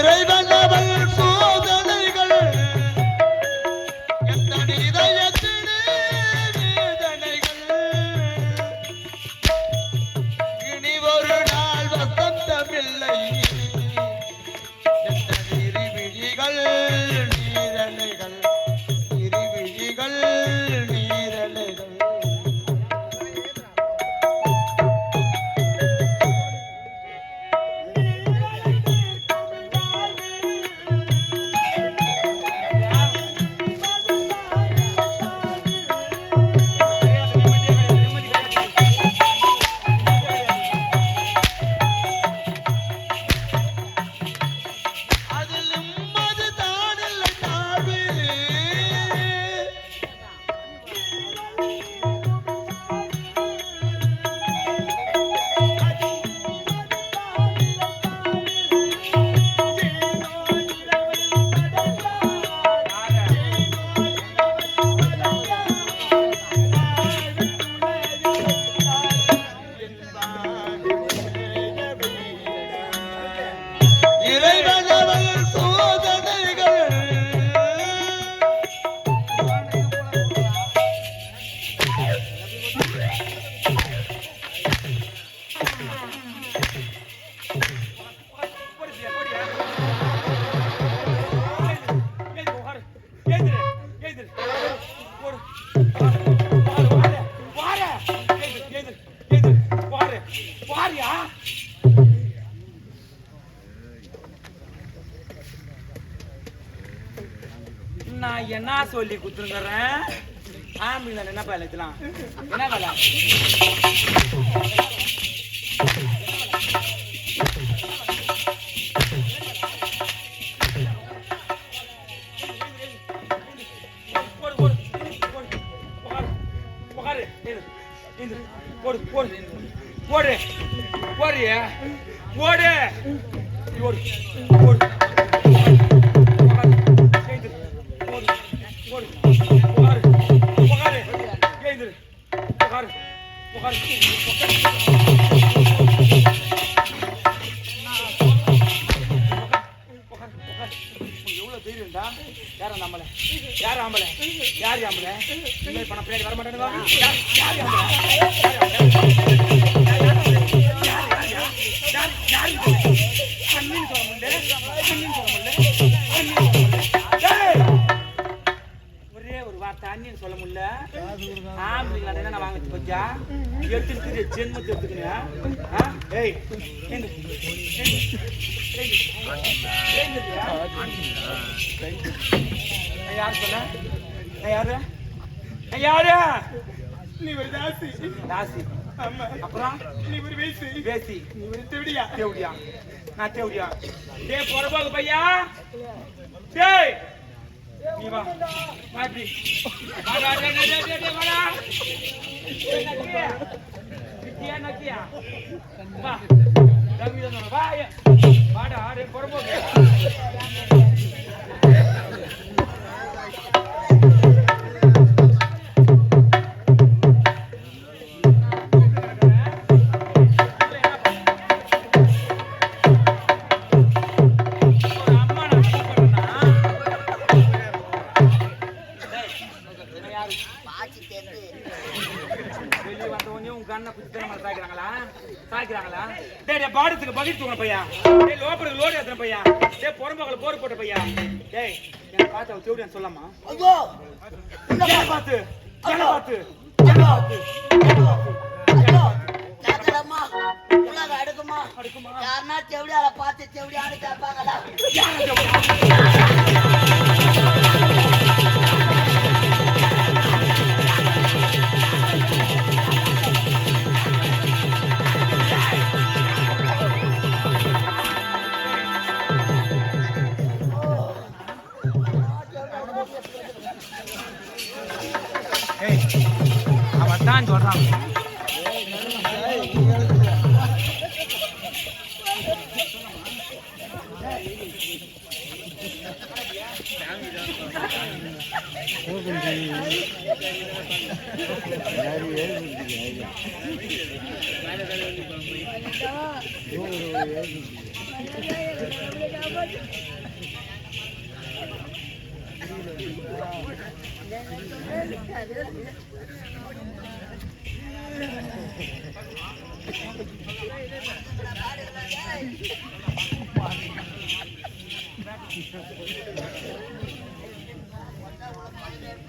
இறைவன் நான் என்ன சொல்லி குத்துருங்கிறேன் ஆம்பளை என்ன வேலை இதெல்லாம் என்ன வேலை போடு, போடு, போடு. போடு, போடு. போடு. போடு. யார் அந்த ஆம்பளை? யார் ஆம்பளை? யார் ஆம்பளை? பணம் இப்ப பின்னாடி வர மாட்டேன்னு யார் யார் யார் ஆம்பளை? எடுத்துட்டு ஜென்மத்தை எடுத்துக்கணும் ஆ? ஏய் யார் சொன்ன? யாரு? யாரு? நீ ஒரு தாசி. தாசி. அப்புறம்? நீ ஒரு வேசி. பேசி நீ ஒரு திருடியா தேவடியா. நான் தேவடியா. டேய் பொறப்பாக பையா. டேய் நீ வா. வா இப்படி. வா வா டேய் டேய் டேய் டேய் வாடா டேய் நக்கியா நக்கியா நக்கியா வா தம்பி தான் வா ஏ. வாடா டேய் பொறப்பாக ஏத்துன பையா. டேய் புறம்பகல போர் போட்ட பையா. டேய் என் பார்த்து அவ தேவடியான்னு சொல்லாமா ஐயோ என்ன பார்த்து? என்ன பார்த்து? என்ன பார்த்து உலக அடுக்குமா? யாருன்னா செவிடியால பார்த்து செவிடியான்னு கேட்பாங்களா? யாரை தேவடியா ஏய் அவன் தான் சொல்றான் இதெல்லாம்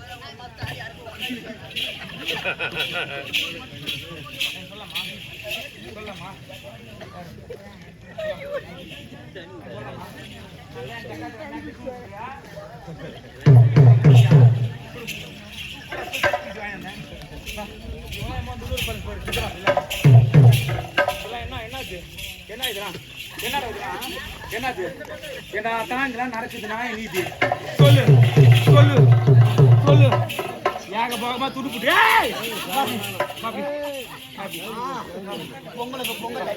என்ன என்னது என்ன இதெல்லாம் என்னடா என்னது என்ன தான் இதெல்லாம் நடக்குதுன்னா நீதி சொல்லு சொல்லு சொல்லு. ஏக போகமா துடுப்புட்டு ஏய்! பாப்பி பாப்பி. பாப்பி பொங்கலுக்கு பொங்கல்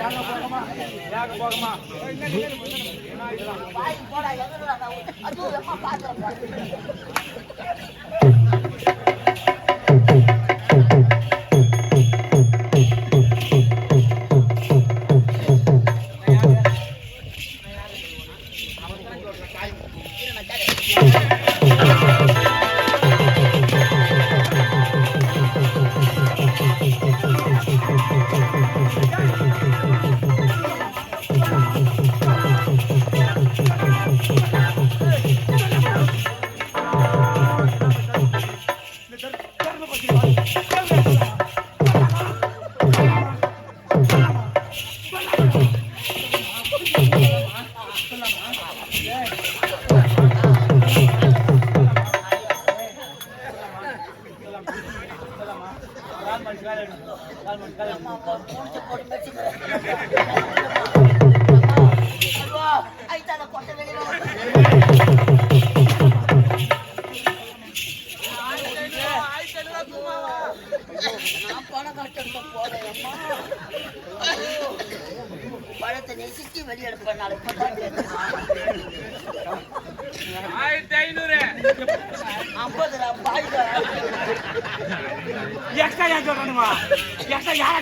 ஏக போகமா ஏக போகமா. போடா ஆரம்பப்படுத்திடுவாங்க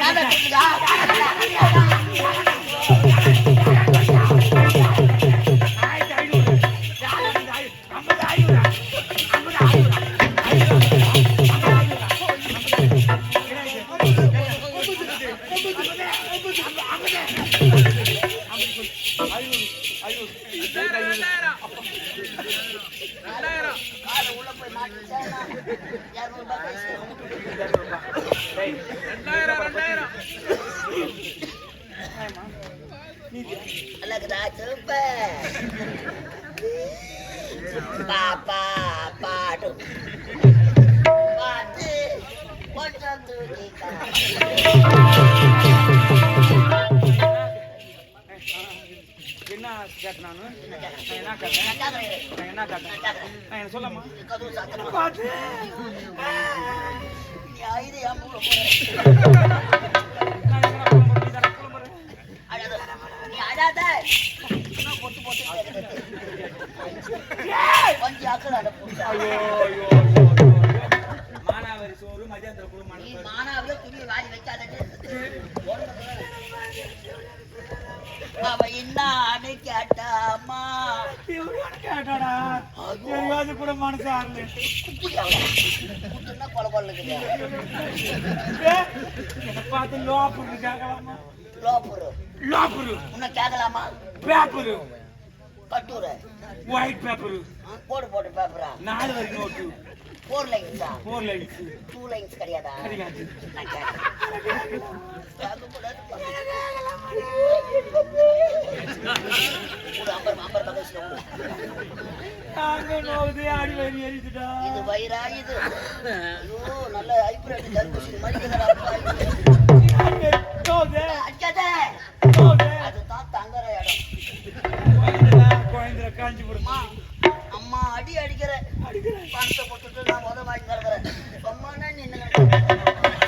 எக்ஸ்ட்ரா யாரை யாரை அழகுதா, சூப்பர். பாப்பா பாடு பாட்டு கொஞ்சம். என்ன கேட்டேன் நானு? என்ன கேட்டேன்? நான் என்ன கேட்டேன்? நான் என்ன சொல்லமா கதவு மானாவாரி சோறு மதியாந்திர குழு நீ மணப்பாரு வாரி வைக்காதடி. அவ என்னான்னு கேட்டாமா கேட்டாடா தெரியாது கூட மனசு கொலை கேட்கலாமா லோப்புரு லோப்பரு உன்னை கேட்கலாமா? பேப்பரு கட்டூரு. ஒயிட் பேப்பரு போடு போட்டு பேப்பரா நாலு வரி நோட்டு ஃபோர் லைன்ஸா ஃபோர் லைன்ஸ் டூ லைன்ஸ் கிடையாதா? கிடையாது. இது வயிறா இது. ஐயோ நல்ல ஹைப்ரிட் தர்பூசணி மாதிரி காஞ்சிபுரமா அம்மா அடி அடிக்கிற அடிக்கிற பணத்தை போட்டுட்டு நான் முத வாங்கி தருகிறேன் சொம்மானே நின்று